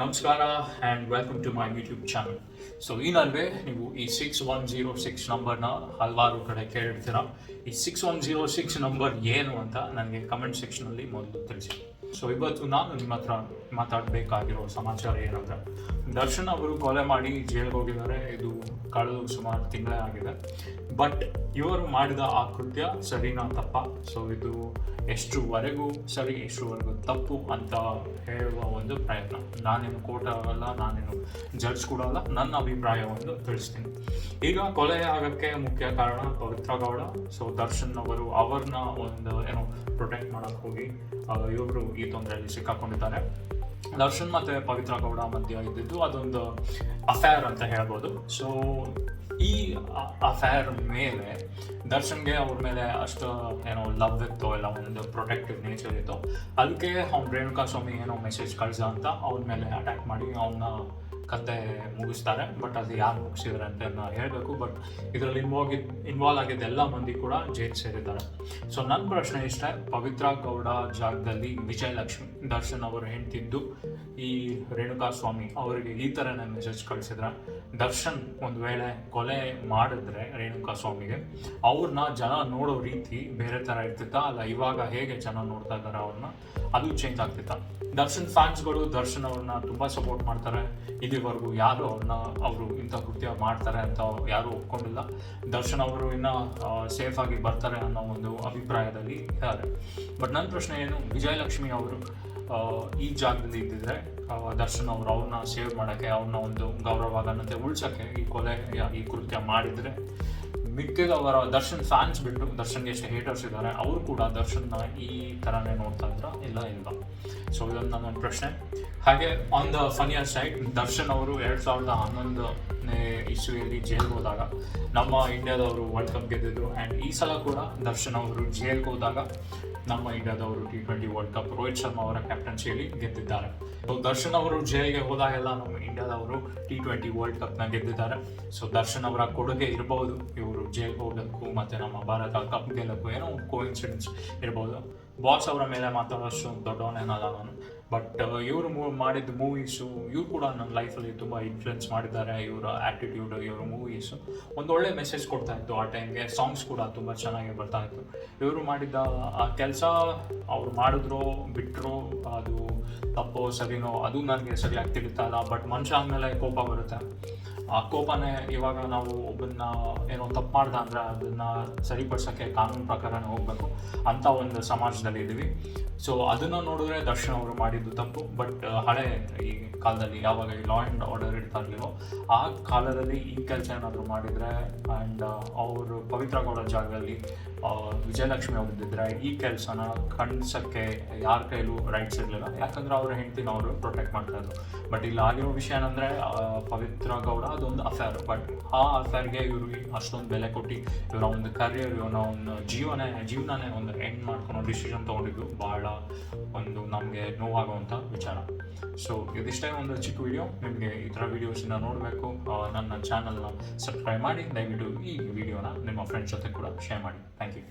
ನಮಸ್ಕಾರ and welcome to my YouTube channel so ಈ ನಡುವೆ ನೀವು ಈ ಸಿಕ್ಸ್ ಒನ್ ಜೀರೋ ಸಿಕ್ಸ್ ನಂಬರ್ನ ಹಲವಾರು ಕಡೆ ಕೇಳಿರ್ತೀರ. ಈ six one zero six number ಏನು ಅಂತ ನನಗೆ ಕಮೆಂಟ್ ಸೆಕ್ಷನಲ್ಲಿ ಮೊದಲು ತಿಳಿಸಿ. ಸೊ ಇವತ್ತು ನಾನು ನಿಮ್ಮ ಹತ್ರ ಮಾತಾಡಬೇಕಾಗಿರೋ ಸಮಾಚಾರ ಏನಂದರೆ, ದರ್ಶನ್ ಅವರು ಕೊಲೆ ಮಾಡಿ ಜೈಲ್ಗೆ ಹೋಗಿದ್ದಾರೆ. ಇದು ಕಳೆದು ಸುಮಾರು ತಿಂಗಳೇ ಆಗಿದೆ. ಬಟ್ ಇವರು ಮಾಡಿದ ಆ ಕೃತ್ಯ ಸರಿನಾ ತಪ್ಪ? ಸೊ ಇದು ಎಷ್ಟುವರೆಗೂ ಸರಿ ಎಷ್ಟುವರೆಗೂ ತಪ್ಪು ಅಂತ ಹೇಳುವ ಒಂದು ಪ್ರಯತ್ನ. ನಾನೇನು ಕೋರ್ಟ್ ಆಗಲ್ಲ ನಾನೇನು ಜಡ್ಜ್ ಕೂಡ ಅಲ್ಲ. ನನ್ನ ಅಭಿಪ್ರಾಯವನ್ನು ತಿಳಿಸ್ತೀನಿ. ಈಗ ಕೊಲೆ ಆಗಕ್ಕೆ ಮುಖ್ಯ ಕಾರಣ ಪವಿತ್ರ ಗೌಡ. ಸೊ ದರ್ಶನ್ ಅವರು ಅವ್ರನ್ನ ಒಂದು, ಏನೋ ಪ್ರೊಟೆಕ್ಟ್ ಮಾಡಕ್ ಹೋಗಿ ಇವರು ತೊಂದರೆಯಲ್ಲಿ ಸಿಕ್ಕಾಕೊಂಡಿದ್ದಾರೆ. ದರ್ಶನ್ ಮತ್ತೆ ಪವಿತ್ರ ಗೌಡ ಮಧ್ಯ ಇದ್ದಿದ್ದು ಅದೊಂದು ಅಫೇರ್ ಅಂತ ಹೇಳ್ಬೋದು. ಸೊ ಈ ಅಫೇರ್ ಮೇಲೆ ದರ್ಶನ್ಗೆ ಅವ್ರ ಮೇಲೆ ಅಷ್ಟು ಏನೋ ಲವ್ ಇತ್ತು ಇಲ್ಲ ಒಂದು ಪ್ರೊಟೆಕ್ಟಿವ್ ನೇಚರ್ ಇತ್ತು. ಅದಕ್ಕೆ ಅವ್ನು ರೇಣುಕಾ ಸ್ವಾಮಿ ಏನೋ ಮೆಸೇಜ್ ಕಳ್ಸ ಅಂತ ಅವನ ಮೇಲೆ ಅಟ್ಯಾಕ್ ಮಾಡಿ ಅವನ್ನ ಕತೆ ಮುಗಿಸ್ತಾರೆ ಬಟ್ ಅದು ಯಾರು ಮುಗಿಸಿದ್ದಾರೆ ಅಂತ ನಾನು ಹೇಳಬೇಕು ಬಟ್ ಇದರಲ್ಲಿ ಇನ್ವಾಲ್ವ್ ಇನ್ವಾಲ್ವ್ ಆಗಿದ್ದ ಎಲ್ಲ ಮಂದಿ ಕೂಡ ಜೈಲ್ ಸೇರಿದ್ದಾರೆ. ಸೊ ನನ್ನ ಪ್ರಶ್ನೆ ಇಷ್ಟ, ಪವಿತ್ರ ಗೌಡ ಜಾಗದಲ್ಲಿ ವಿಜಯಲಕ್ಷ್ಮಿ ದರ್ಶನ್ ಅವರು ಹೆಂಡ್ತಿದ್ದು ಈ ರೇಣುಕಾ ಸ್ವಾಮಿ ಅವರಿಗೆ ಈ ಥರನೇ ಮೆಸೇಜ್ ಕಳಿಸಿದ್ರೆ. ದರ್ಶನ್ ಒಂದು ವೇಳೆ ಕೊಲೆ ಮಾಡಿದ್ರೆ ರೇಣುಕಾ ಸ್ವಾಮಿಗೆ ಅವ್ರನ್ನ ಜನ ನೋಡೋ ರೀತಿ ಬೇರೆ ಥರ ಇರ್ತಿತ್ತ? ಅಲ್ಲ, ಇವಾಗ ಹೇಗೆ ಜನ ನೋಡ್ತಾ ಇದ್ದಾರೆ ಅವ್ರನ್ನ ಅದು ಚೇಂಜ್ ಆಗ್ತಿತ್ತ? ದರ್ಶನ್ ಫ್ಯಾನ್ಸ್ಗಳು ದರ್ಶನ್ ಅವ್ರನ್ನ ತುಂಬ ಸಪೋರ್ಟ್ ಮಾಡ್ತಾರೆ. ಇಲ್ಲಿವರೆಗೂ ಯಾರು ಅವ್ರನ್ನ ಅವರು ಇಂಥ ಕೃತ್ಯ ಮಾಡ್ತಾರೆ ಅಂತ ಯಾರು ಒಪ್ಕೊಂಡಿಲ್ಲ. ದರ್ಶನ್ ಅವರು ಇನ್ನ ಸೇಫ್ ಆಗಿ ಬರ್ತಾರೆ ಅನ್ನೋ ಒಂದು ಅಭಿಪ್ರಾಯದಲ್ಲಿ ಇದ್ದಾರೆ. ಬಟ್ ನನ್ನ ಪ್ರಶ್ನೆ ಏನು, ವಿಜಯಲಕ್ಷ್ಮಿ ಅವರು ಈ ಜಾಗದಲ್ಲಿ ಇದ್ದಿದ್ರೆ ದರ್ಶನ್ ಅವರು ಅವ್ರನ್ನ ಸೇವ್ ಮಾಡೋಕ್ಕೆ ಅವ್ರನ್ನ ಒಂದು ಗೌರವ ಘನತೆ ಉಳ್ಸೋಕ್ಕೆ ಈ ಕೊಲೆ, ಈ ಕೃತ್ಯ ಮಾಡಿದರೆ ಮಿಕ್ಕಿದವರ ದರ್ಶನ್ ಫ್ಯಾನ್ಸ್ ಬಿಟ್ಟು ದರ್ಶನ್ಗೆ ಎಷ್ಟು ಹೇಟರ್ಸ್ ಇದ್ದಾರೆ ಅವರು ಕೂಡ ದರ್ಶನ್ನ ಈ ಥರನೇ ನೋಡ್ತಾ ಇದ್ರ ಇಲ್ಲ ಇಲ್ಲ ಸೊ ಇದೊಂದು ನನ್ನ ಪ್ರಶ್ನೆ. ಹಾಗೆ on the funnier side Darshan ಅವರು ಎರಡು ಸಾವಿರದ ಹನ್ನೊಂದನೇ ಇಸ್ವಿಯಲ್ಲಿ ಜೈಲ್ಗೆ ಹೋದಾಗ, ನಮ್ಮ ಇಂಡಿಯಾದವರು ವರ್ಲ್ಡ್ ಕಪ್ ಗೆದ್ದಿದ್ರು. ಆ್ಯಂಡ್ ಈ ಸಲ ಕೂಡ ದರ್ಶನ್ ಅವರು ಜೈಲ್ಗೆ ಹೋದಾಗ ನಮ್ಮ ಇಂಡಿಯಾದವರು T twenty world cup Rohit Sharma ಅವರ ಕ್ಯಾಪ್ಟನ್ಸಿಯಲ್ಲಿ ಗೆದ್ದಿದ್ದಾರೆ. ಸೊ ದರ್ಶನ್ ಅವರು ಜೈಲ್ಗೆ ಹೋದಾಗೆಲ್ಲ ನಮ್ಮ ಇಂಡಿಯಾದವರು ಟಿ ಟ್ವೆಂಟಿ ವರ್ಲ್ಡ್ ಕಪ್ನ ಗೆದ್ದಿದ್ದಾರೆ. ಸೊ ದರ್ಶನ್ ಅವರ ಕೊಡುಗೆ ಇರಬಹುದು. ಇವರು ಜೈಲ್ಗೆ ಹೋಗೋದಕ್ಕೂ ಮತ್ತು ನಮ್ಮ ಭಾರತ ಕಪ್ ಗೆಲ್ಲಕ್ಕೂ ಏನೋ ಕೋಇನ್ಸಿಡೆನ್ಸ್ ಇರ್ಬೋದು ಬಾಸ್ ಅವರ ಮೇಲೆ ಮಾತಾಡೋಷ್ಟು ದೊಡ್ಡವನೇನಲ್ಲ ನಾನು ಬಟ್ ಇವರು ಮಾಡಿದ ಮೂವೀಸು ಇವ್ರು ಕೂಡ ನನ್ನ ಲೈಫಲ್ಲಿ ತುಂಬ ಇನ್ಫ್ಲುಯೆನ್ಸ್ ಮಾಡಿದ್ದಾರೆ. ಇವರ ಆ್ಯಟಿಟ್ಯೂಡ್ ಇವರ ಮೂವೀಸು ಒಂದು ಒಳ್ಳೆ ಮೆಸೇಜ್ ಕೊಡ್ತಾ ಇತ್ತು ಆ ಟೈಮ್ಗೆ ಸಾಂಗ್ಸ್ ಕೂಡ ತುಂಬ ಚೆನ್ನಾಗಿ ಬರ್ತಾ ಇತ್ತು. ಇವರು ಮಾಡಿದ್ದ ಆ ಕೆಲಸ ಅವ್ರು ಮಾಡಿದ್ರು ಬಿಟ್ಟರು ಅದು ತಪ್ಪೋ, ಸರಿನೋ, ಅದು ನನಗೆ ಸರಿಯಾಗಿ ತಿಳಿತಾ ಇಲ್ಲ. ಬಟ್ ಮನುಷ್ಯ ಆದಮೇಲೆ ಕೋಪ ಬರುತ್ತೆ. ಆ ಕೋಪನೇ ಇವಾಗ ನಾವು ಒಬ್ಬನ್ನ ಏನೋ ತಪ್ಪು ಮಾಡ್ದ ಅಂದರೆ ಅದನ್ನ ಸರಿಪಡಿಸೋಕ್ಕೆ ಕಾನೂನು ಪ್ರಕಾರನೇ ಹೋಗಬೇಕು. ಅಂತ ಒಂದು ಸಮಾಜದಲ್ಲಿ ಇದ್ದೀವಿ ಸೊ ಅದನ್ನು ನೋಡಿದ್ರೆ ದರ್ಶನ್ ಅವರು ಮಾಡಿದ್ದು ತಪ್ಪು. ಬಟ್ ಹಳೆ ಈ ಕಾಲದಲ್ಲಿ ಯಾವಾಗ ಲಾ ಆ್ಯಂಡ್ ಆರ್ಡರ್ ಇಡ್ತಾ ಇರಲಿಲ್ಲ ಆ ಕಾಲದಲ್ಲಿ ಈ ಕೆಲಸ ಏನಾದರೂ ಮಾಡಿದರೆ ಆ್ಯಂಡ್ ಅವರು ಪವಿತ್ರ ಗೌಡ ಜಾಗದಲ್ಲಿ ವಿಜಯಲಕ್ಷ್ಮಿ ಅವರಿದ್ದಿದ್ರೆ ಈ ಕೆಲಸನ ಖಂಡಿಸೋಕ್ಕೆ ಯಾರ ಕೈಲೂ ರೈಟ್ಸ್ ಇರಲಿಲ್ಲ. ಯಾಕಂದ್ರೆ ಅವ್ರ ಹೆಂಡ್ತಿನ ಅವರು ಪ್ರೊಟೆಕ್ಟ್ ಮಾಡ್ತಾ ಇದ್ರು. ಬಟ್ ಇಲ್ಲಿ ಆಗಿರೋ ವಿಷಯ ಏನಂದರೆ ಪವಿತ್ರ ಗೌಡ ಅದೊಂದು ಅಫೇರ್ ಬಟ್ ಆ ಅಫೇರ್ಗೆ ಇವರು ಅಷ್ಟೊಂದು ಬೆಲೆ ಕೊಟ್ಟು, ಇವರ ಒಂದು ಕರಿಯರ್ ಇವನ ಒಂದು ಜೀವನ, ಜೀವನನೇ ಒಂದು ಎಂಡ್ ಮಾಡ್ಕೊಂಡು ಡಿಸಿಷನ್ ತೊಗೊಂಡಿದ್ದು. ಭಾಳ ಒಂದು ನಮಗೆ ನೋವಾಗುವಂಥ ವಿಚಾರ. ಸೊ ಇದಿಷ್ಟೇ ಒಂದು ಚಿಕ್ಕ ವಿಡಿಯೋ ನಿಮಗೆ ಈ ಥರ ವೀಡಿಯೋಸನ್ನ ನೋಡಬೇಕು ನನ್ನ ಚಾನಲ್ನ ಸಬ್ಸ್ಕ್ರೈಬ್ ಮಾಡಿ, ದಯವಿಟ್ಟು ಈ ವಿಡಿಯೋನ ನಿಮ್ಮ ಫ್ರೆಂಡ್ಸ್ ಜೊತೆ ಕೂಡ ಶೇರ್ ಮಾಡಿ. Thank you